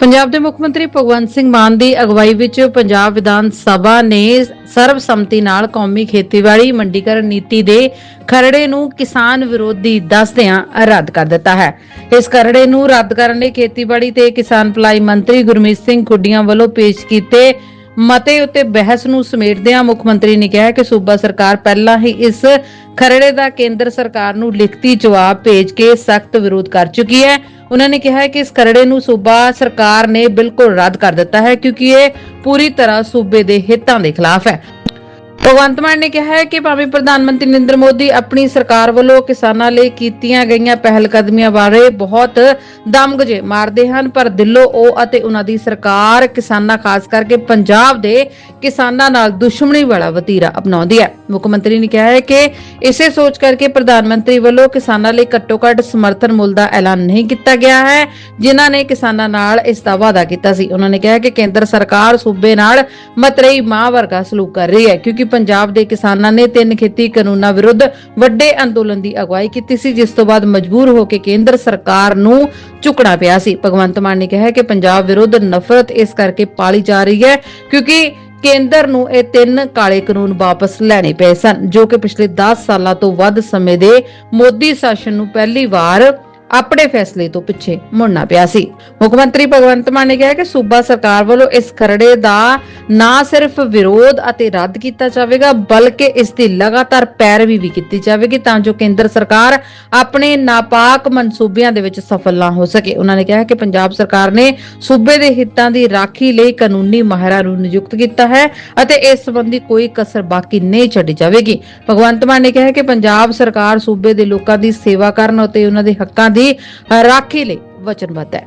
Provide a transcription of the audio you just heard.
ਪੰਜਾਬ ਦੇ ਮੁੱਖ ਮੰਤਰੀ ਭਗਵੰਤ ਸਿੰਘ ਮਾਨ ਦੀ ਅਗਵਾਈ ਵਿੱਚ ਪੰਜਾਬ ਵਿਧਾਨ ਸਭਾ ਨੇ ਸਰਬਸੰਮਤੀ ਨਾਲ ਕੌਮੀ ਖੇਤੀਬਾੜੀ ਮੰਡੀਕਰਨ ਨੀਤੀ ਦੇ ਖਰੜੇ ਨੂੰ ਕਿਸਾਨ ਵਿਰੋਧੀ ਦੱਸਦਿਆਂ ਰੱਦ ਕਰ ਦਿੱਤਾ ਹੈ। ਇਸ ਖਰੜੇ ਨੂੰ ਰੱਦ ਕਰਨ ਲਈ ਖੇਤੀਬਾੜੀ ਤੇ ਕਿਸਾਨ ਭਲਾਈ ਮੰਤਰੀ ਗੁਰਮੀਤ ਸਿੰਘ ਖੁੱਡੀਆਂ ਵੱਲੋਂ ਪੇਸ਼ ਕੀਤੇ ਮਤੇ ਉੱਤੇ ਬਹਿਸ ਨੂੰ ਸਮੇਟਦਿਆਂ ਮੁੱਖ ਮੰਤਰੀ ਨੇ ਕਿਹਾ ਕਿ ਸੂਬਾ ਸਰਕਾਰ ਪਹਿਲਾਂ ਹੀ ਇਸ ਖਰੜੇ ਦਾ ਕੇਂਦਰ ਸਰਕਾਰ ਨੂੰ ਲਿਖਤੀ ਜਵਾਬ ਭੇਜ ਕੇ ਸਖਤ ਵਿਰੋਧ ਕਰ ਚੁੱਕੀ ਹੈ। ਉਹਨਾਂ ਨੇ ਕਿਹਾ ਹੈ ਕਿ ਇਸ ਕਰੜੇ ਨੂੰ ਸੂਬਾ ਸਰਕਾਰ ਨੇ ਬਿਲਕੁਲ ਰੱਦ ਕਰ ਦਿੱਤਾ ਹੈ, ਕਿਉਂਕਿ ਇਹ ਪੂਰੀ ਤਰ੍ਹਾਂ ਸੂਬੇ ਦੇ ਹਿੱਤਾਂ ਦੇ ਖਿਲਾਫ ਹੈ। ਭਗਵੰਤ ਮਾਨ ਨੇ ਕਿਹਾ ਹੈ ਕਿ ਭਾਵੇਂ ਪ੍ਰਧਾਨ ਮੰਤਰੀ ਨਰਿੰਦਰ ਮੋਦੀ ਆਪਣੀ ਸਰਕਾਰ ਵੱਲੋਂ ਕਿਸਾਨਾਂ ਲਈ ਕੀਤੀਆਂ ਗਈਆਂ ਪਹਿਲ ਕਦਮੀਆਂ ਬਾਰੇ ਬਹੁਤ ਦਮਗਜੇ ਮਾਰਦੇ ਹਨ, ਪਰ ਦਿਲੋਂ ਉਹ ਅਤੇ ਉਹਨਾਂ ਦੀ ਸਰਕਾਰ ਕਿਸਾਨਾਂ, ਖਾਸ ਕਰਕੇ ਪੰਜਾਬ ਦੇ ਕਿਸਾਨਾਂ ਨਾਲ ਦੁਸ਼ਮਣੀ ਵਾਲਾ ਵਤੀਰਾ ਅਪਣਾਉਂਦੀ ਹੈ। ਮੁੱਖ ਮੰਤਰੀ ਨੇ ਕਿਹਾ ਹੈ ਕਿ ਇਸੇ ਸੋਚ ਕਰਕੇ ਪ੍ਰਧਾਨ ਮੰਤਰੀ ਵੱਲੋਂ ਕਿਸਾਨਾਂ ਲਈ ਘੱਟੋ-ਘੱਟ ਸਮਰਥਨ ਮੁੱਲ ਦਾ ਐਲਾਨ ਨਹੀਂ ਕੀਤਾ ਗਿਆ ਹੈ, ਜਿਨ੍ਹਾਂ ਨੇ ਕਿਸਾਨਾਂ ਨਾਲ ਇਸ ਦਾ ਵਾਅਦਾ ਕੀਤਾ ਸੀ। ਉਹਨਾਂ ਨੇ ਕਿਹਾ ਕਿ ਕੇਂਦਰ ਸਰਕਾਰ ਸੂਬੇ ਨਾਲ ਮਤਰੇਈ ਮਾਂ ਵਰਗਾ ਸਲੂਕ ਕਰ ਰਹੀ ਹੈ, ਕਿਉਂਕਿ ਪੰਜਾਬ ਦੇ ਕਿਸਾਨਾਂ ਨੇ ਤਿੰਨ ਖੇਤੀ ਕਾਨੂੰਨਾਂ ਵਿਰੁੱਧ ਵੱਡੇ ਅੰਦੋਲਨ ਦੀ ਅਗਵਾਈ ਕੀਤੀ ਸੀ, ਜਿਸ ਤੋਂ ਬਾਅਦ ਮਜਬੂਰ ਹੋ ਕੇ ਕੇਂਦਰ ਸਰਕਾਰ ਨੂੰ ਝੁਕਣਾ ਪਿਆ ਸੀ। ਭਗਵੰਤ ਮਾਨ ਨੇ ਕਿਹਾ ਕਿ ਪੰਜਾਬ ਵਿਰੁੱਧ ਨਫ਼ਰਤ ਇਸ ਕਰਕੇ ਪਾਲੀ ਜਾ ਰਹੀ ਹੈ ਕਿਉਂਕਿ ਕੇਂਦਰ ਨੂੰ ਇਹ ਤਿੰਨ ਕਾਲੇ ਕਾਨੂੰਨ ਵਾਪਸ ਲੈਣੇ ਪਏ ਸਨ, ਜੋ ਕਿ ਪਿਛਲੇ 10 ਸਾਲਾਂ ਤੋਂ ਵੱਧ ਸਮੇਂ ਦੇ ਮੋਦੀ ਸ਼ਾਸਨ ਨੂੰ ਪਹਿਲੀ ਵਾਰ ਆਪਣੇ ਫੈਸਲੇ ਤੋਂ ਪਿੱਛੇ ਮੁੜਨਾ ਪਿਆ ਸੀ। ਮੁੱਖ ਮੰਤਰੀ ਭਗਵੰਤ ਮਾਨ ਨੇ ਕਿਹਾ ਕਿ ਸੂਬਾ ਸਰਕਾਰ ਵੱਲੋਂ ਇਸ ਖਰੜੇ ਦਾ ਨਾ ਸਿਰਫ ਵਿਰੋਧ ਅਤੇ ਰੱਦ ਕੀਤਾ ਜਾਵੇਗਾ, ਬਲਕਿ ਇਸ ਦੀ ਲਗਾਤਾਰ ਪੈਰਵੀ ਵੀ ਕੀਤੀ ਜਾਵੇਗੀ ਤਾਂ ਜੋ ਕੇਂਦਰ ਸਰਕਾਰ ਆਪਣੇ ਨਾਪਾਕ ਮਨਸੂਬਿਆਂ ਦੇ ਵਿੱਚ ਸਫਲ ਨਾ ਹੋ ਸਕੇ। ਉਹਨਾਂ ਨੇ ਕਿਹਾ ਕਿ ਪੰਜਾਬ ਸਰਕਾਰ ਨੇ ਸੂਬੇ ਦੇ ਹਿੱਤਾਂ ਦੀ ਰਾਖੀ ਲਈ ਕਾਨੂੰਨੀ ਮਾਹਿਰਾਂ ਨੂੰ ਨਿਯੁਕਤ ਕੀਤਾ ਹੈ ਅਤੇ ਇਸ ਸੰਬੰਧੀ ਕੋਈ ਕਸਰ ਬਾਕੀ ਨਹੀਂ ਛੱਡੀ ਜਾਵੇਗੀ। ਭਗਵੰਤ ਮਾਨ ਨੇ ਕਿਹਾ ਕਿ ਪੰਜਾਬ ਸਰਕਾਰ ਸੂਬੇ ਦੇ ਲੋਕਾਂ ਦੀ ਸੇਵਾ ਕਰਨ ਅਤੇ ਉਹਨਾਂ ਦੇ ਹੱਕਾਂ ਦੀ ਦੀ ਰਾਖੀ ਲਈ ਵਚਨਬੱਧ ਹੈ।